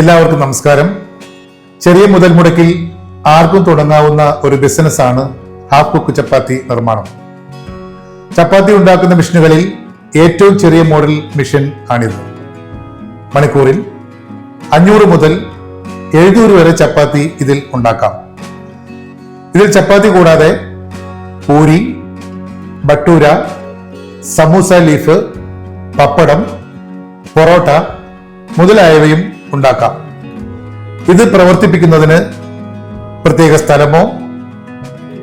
എല്ലാവർക്കും നമസ്കാരം. ചെറിയ മുതൽ മുടക്കിൽ ആർക്കും തുടങ്ങാവുന്ന ഒരു ബിസിനസ്സാണ് ഹാഫ് കുക്ക് ചപ്പാത്തി നിർമ്മാണം. ചപ്പാത്തി ഉണ്ടാക്കുന്ന മെഷീനുകളിൽ ഏറ്റവും ചെറിയ മോഡൽ മെഷീൻ ആണിത്. മണിക്കൂറിൽ അഞ്ഞൂറ് മുതൽ എഴുന്നൂറ് വരെ ചപ്പാത്തി ഇതിൽ ഉണ്ടാക്കാം. ഇതിൽ ചപ്പാത്തി കൂടാതെ പൂരി ബട്ടൂര സമൂസ ലീഫ് പപ്പടം പൊറോട്ട മുതലായവയും ഉണ്ടാക്കാം. ഇത് പ്രവർത്തിപ്പിക്കുന്നതിന് പ്രത്യേക സ്ഥലമോ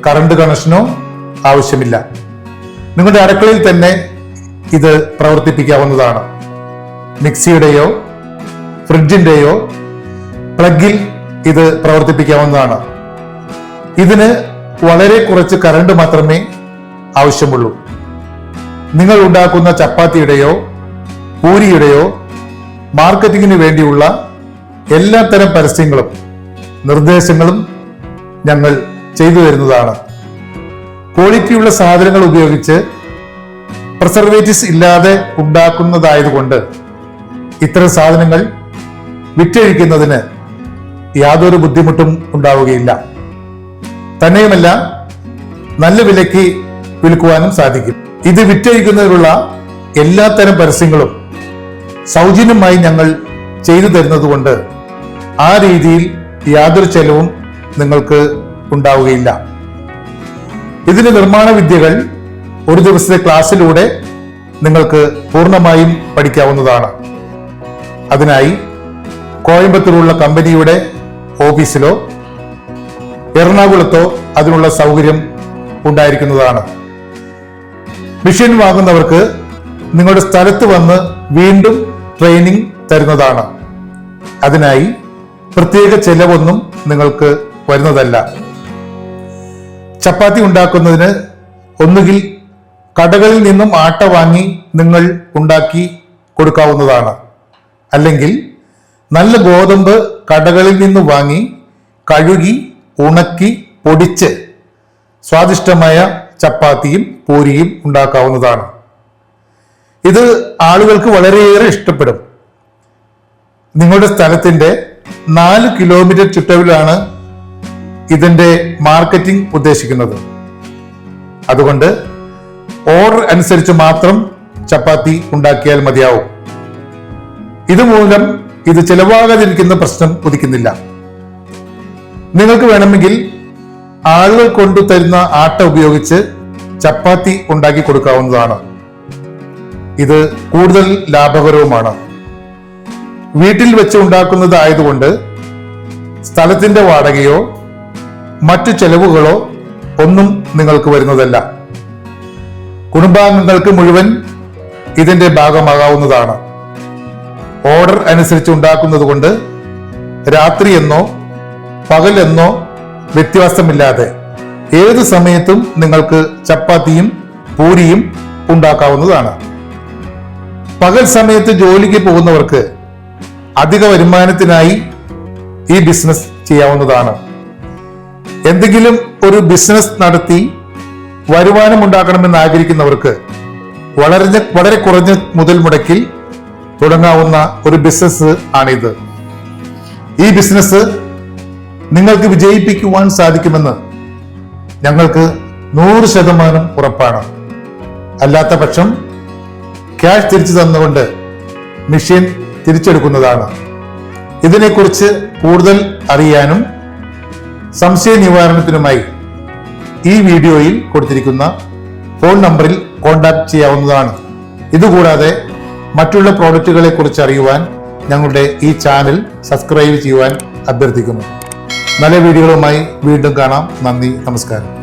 കറണ്ട് കണക്ഷനോ ആവശ്യമില്ല. നിങ്ങളുടെ അടുക്കളയിൽ തന്നെ ഇത് പ്രവർത്തിപ്പിക്കാവുന്നതാണ്. മിക്സിയുടെയോ ഫ്രിഡ്ജിന്റെയോ പ്ലഗിൽ ഇത് പ്രവർത്തിപ്പിക്കാവുന്നതാണ്. ഇതിന് വളരെ കുറച്ച് കറണ്ട് മാത്രമേ ആവശ്യമുള്ളൂ. നിങ്ങൾ ഉണ്ടാക്കുന്ന ചപ്പാത്തിയുടെയോ പൂരിയുടെയോ മാർക്കറ്റിങ്ങിന് വേണ്ടിയുള്ള എല്ലാത്തരം പരസ്യങ്ങളും നിർദ്ദേശങ്ങളും ഞങ്ങൾ ചെയ്തു തരുന്നതാണ്. ക്വാളിറ്റിയുള്ള സാധനങ്ങൾ ഉപയോഗിച്ച് പ്രിസർവേറ്റീവ്സ് ഇല്ലാതെ ഉണ്ടാക്കുന്നതായതുകൊണ്ട് ഇത്തരം സാധനങ്ങൾ വിറ്റഴിക്കുന്നതിന് യാതൊരു ബുദ്ധിമുട്ടും ഉണ്ടാവുകയില്ല. തന്നെയുമല്ല നല്ല വിലയ്ക്ക് വിൽക്കുവാനും സാധിക്കും. ഇത് വിറ്റഴിക്കുന്നതിനുള്ള എല്ലാത്തരം പരസ്യങ്ങളും സൗജന്യമായി ഞങ്ങൾ ചെയ്തു തരുന്നതുകൊണ്ട് ആ രീതിയിൽ യാതൊരു ചെലവും നിങ്ങൾക്ക് ഉണ്ടാവുകയില്ല. ഇതിന്റെ നിർമ്മാണ വിദ്യകൾ ഒരു ദിവസത്തെ ക്ലാസ്സിലൂടെ നിങ്ങൾക്ക് പൂർണമായും പഠിക്കാവുന്നതാണ്. അതിനായി കോയമ്പത്തൂരുള്ള കമ്പനിയുടെ ഓഫീസിലോ എറണാകുളത്തോ അതിനുള്ള സൗകര്യം ഉണ്ടായിരിക്കുന്നതാണ്. മെഷീൻ വാങ്ങുന്നവർക്ക് നിങ്ങളുടെ സ്ഥലത്ത് വന്ന് വീണ്ടും ട്രെയിനിങ് തരുന്നതാണ്. അതിനായി പ്രത്യേക ചെലവൊന്നും നിങ്ങൾക്ക് വരുന്നതല്ല. ചപ്പാത്തി ഉണ്ടാക്കുന്നതിന് ഒന്നുകിൽ കടകളിൽ നിന്നും ആട്ട വാങ്ങി നിങ്ങൾ ഉണ്ടാക്കി കൊടുക്കാവുന്നതാണ്. അല്ലെങ്കിൽ നല്ല ഗോതമ്പ് കടകളിൽ നിന്ന് വാങ്ങി കഴുകി ഉണക്കി പൊടിച്ച് സ്വാദിഷ്ടമായ ചപ്പാത്തിയും പൂരിയും ഉണ്ടാക്കാവുന്നതാണ്. ഇത് ആളുകൾക്ക് വളരെയേറെ ഇഷ്ടപ്പെടും. നിങ്ങളുടെ സ്ഥലത്തിന്റെ നാല് കിലോമീറ്റർ ചുറ്റവിലാണ് ഇതിന്റെ മാർക്കറ്റിംഗ് ഉദ്ദേശിക്കുന്നത്. അതുകൊണ്ട് ഓർഡർ അനുസരിച്ച് മാത്രം ചപ്പാത്തി ഉണ്ടാക്കിയാൽ മതിയാവും. ഇതുമൂലം ഇത് ചെലവാകാതിരിക്കുന്ന പ്രശ്നം ഉദിക്കുന്നില്ല. നിങ്ങൾക്ക് വേണമെങ്കിൽ ആളുകൾ കൊണ്ടു തരുന്ന ആട്ട ഉപയോഗിച്ച് ചപ്പാത്തി ഉണ്ടാക്കി കൊടുക്കാവുന്നതാണ്. ഇത് കൂടുതൽ ലാഭകരവുമാണ്. വീട്ടിൽ വെച്ച് ഉണ്ടാക്കുന്നതായതുകൊണ്ട് സ്ഥലത്തിന്റെ വാടകയോ മറ്റു ചെലവുകളോ ഒന്നും നിങ്ങൾക്ക് വരുന്നതല്ല. കുടുംബാംഗങ്ങൾക്ക് മുഴുവൻ ഇതിന്റെ ഭാഗമാകാവുന്നതാണ്. ഓർഡർ അനുസരിച്ച് ഉണ്ടാക്കുന്നത് കൊണ്ട് രാത്രി എന്നോ പകൽ എന്നോ വ്യത്യാസമില്ലാതെ ഏത് സമയത്തും നിങ്ങൾക്ക് ചപ്പാത്തിയും പൂരിയും ഉണ്ടാക്കാവുന്നതാണ്. പകൽ സമയത്ത് ജോലിക്ക് പോകുന്നവർക്ക് അധിക വരുമാനത്തിനായി ഈ ബിസിനസ് ചെയ്യാവുന്നതാണ്. എന്തെങ്കിലും ഒരു ബിസിനസ് നടത്തി വരുമാനം ഉണ്ടാക്കണമെന്ന് ആഗ്രഹിക്കുന്നവർക്ക് വളരെ വളരെ കുറഞ്ഞ മുതൽ മുടക്കിൽ തുടങ്ങാവുന്ന ഒരു ബിസിനസ് ആണിത്. ഈ ബിസിനസ് നിങ്ങൾക്ക് വിജയിപ്പിക്കുവാൻ സാധിക്കുമെന്ന് ഞങ്ങൾക്ക് നൂറ് ശതമാനം ഉറപ്പാണ്. അല്ലാത്ത പക്ഷം ക്യാഷ് തിരിച്ചു തന്നുകൊണ്ട് മെഷീൻ തിരിച്ചെടുക്കുന്നതാണ്. ഇതിനെക്കുറിച്ച് കൂടുതൽ അറിയാനും സംശയ നിവാരണത്തിനുമായി ഈ വീഡിയോയിൽ കൊടുത്തിരിക്കുന്ന ഫോൺ നമ്പറിൽ കോൺടാക്ട് ചെയ്യാവുന്നതാണ്. ഇതുകൂടാതെ മറ്റുള്ള പ്രോഡക്റ്റുകളെ കുറിച്ച് അറിയുവാൻ ഞങ്ങളുടെ ഈ ചാനൽ സബ്സ്ക്രൈബ് ചെയ്യുവാൻ അഭ്യർത്ഥിക്കുന്നു. നല്ല വീഡിയോകളുമായി വീണ്ടും കാണാം. നന്ദി നമസ്കാരം.